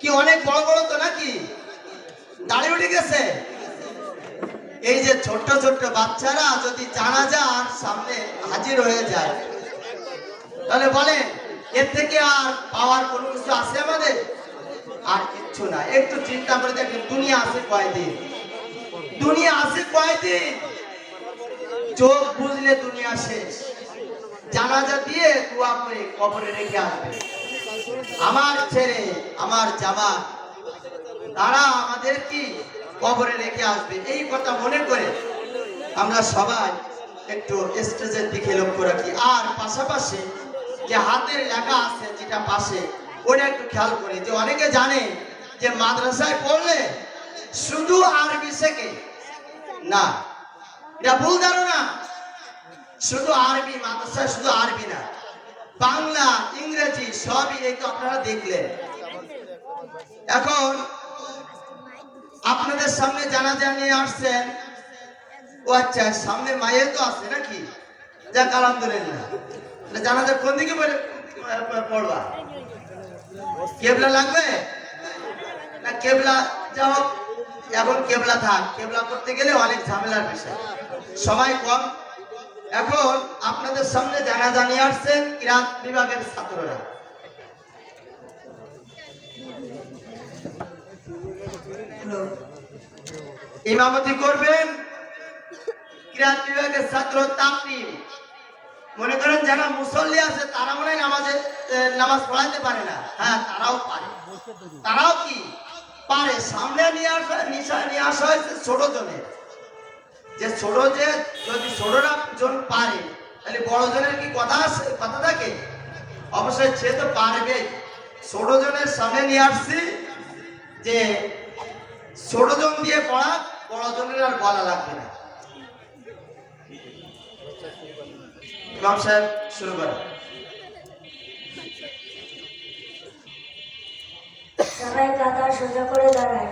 কি অনেক বড় বড় তো নাকি? দাড়ি উঠে গেছে। এই যে ছোট্ট ছোট্ট বাচ্চারা যদি জানা জানাজার সামনে হাজির হয়ে যায়, তাহলে বলে এর থেকে আর পাওয়ার কোনো কিছু আছে আমাদের? আর কিচ্ছু না। একটু চিন্তা করে দেখেন, দুনিয়া আছে কয়দিন? দুনিয়া আছে কয়দিন? চোখ বুঝলে দুনিয়া শেষ। জানাজা দিয়ে দোয়া করে কবরে রেখে আসবে। আমার ছেলে, আমার জামা, তারা আমাদের কি কবরে রেখে আসবে। এই কথা মনে করে আমরা সবাই একটু স্টেজের দিকে লক্ষ্য রাখি। আর পাশাপাশি যে হাতের লেখা আছে যেটা পাশে, ওটা একটু খেয়াল করি যে অনেকে জানে যে মাদ্রাসায় পড়লে শুধু আরবি শেখে। না, এটা ভুল ধারণা। শুধু আরবি, মাদ্রাসায় শুধু আরবি না। বাংলা, ইংরেজি সবই এই তো আপনারা দেখলেন। এখন আপনাদের সামনে জানাজা নিয়ে আসছেন, ও আচ্ছা সামনে মায়ের তো আছে নাকি? যাক, আলহামদুলিল্লাহ। তাহলে জানাজা কোন দিকে পড়ে- পড়বা? কেবলা লাগবে? না, কেবলা? যাও এখন কেবলা থাক। কেবলা করতে গেলে অনেক ঝামেলার বিষয়। সবাই কম। এখন আপনাদের সামনে জানা জানিয়ে আসছেন কিরাত বিভাগের ছাত্ররা। ইমামতি করবেন বিভাগের ছাত্র মনে করেন যারা মুসল্লি আছে, তারা মনে নামাজে নামাজ পড়াইতে পারে না। হ্যাঁ তারাও পারে। তারাও কি? পারে। সামনে নিয়ে আসা নিয়ে আসা হয়েছে ছোট জনের। যে ছোট যে যদি ছোটরা জন পারে, তাহলে বড় জনের কি কথা আছে, কথা থাকে? অবশ্যই সে তো পারবে। ছোট জনের সামনে নিয়ে আসছি যে ছোট জন দিয়ে পড়া, বড় জনের আর বলা লাগবে না। শুরু করেন সবাই কাতার সোজা করে দাঁড়ায়।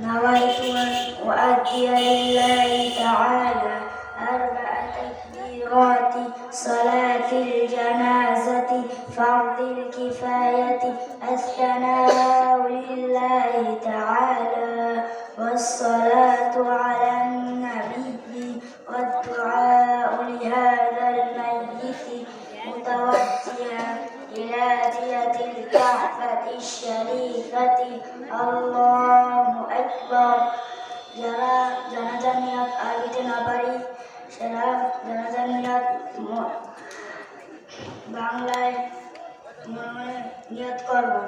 نويت أن أؤدي لله تعالى أربع تكبيرات. صلاة الجنازة فرض الكفاية الثناء لله تعالى. والصلاة على النبي والدعاء لهذا الميت متوجها إلى دية الكعبة الشريفة الله أكبر যারা জানাজার নিয়াত আরবিতে না পারি সেরা জানাজার নিয়াত ম- বাংলায় মনে মনে নিয়াত করবেন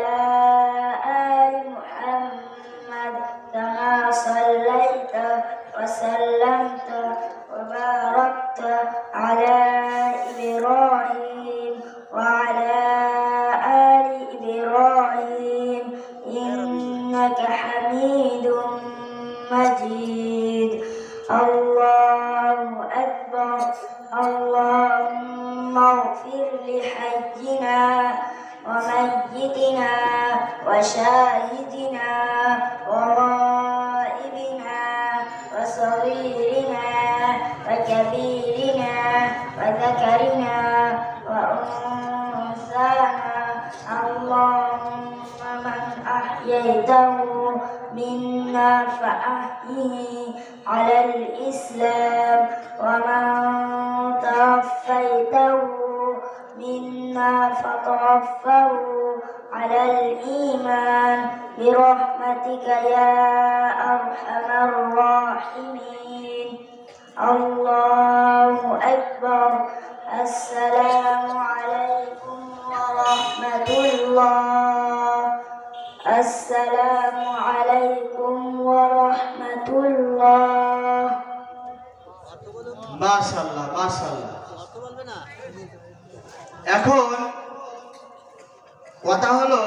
مجيد الله أكبر. اللهم اغفر لحينا وميتنا وشاهدنا وغائبنا وصغيرنا وكبيرنا وذكرنا وأنثانا. اللهم من أحييته منا فأحيه على الإسلام ومن توفيته منا فتوفه على الإيمان برحمتك يا أرحم الراحمين. الله أكبر. السلام عليكم ورحمة الله. السلام আলাইকুম ওয়া রাহমাতুল্লাহ মাশাআল্লাহ মাশাআল্লাহ। এখন কথা হলো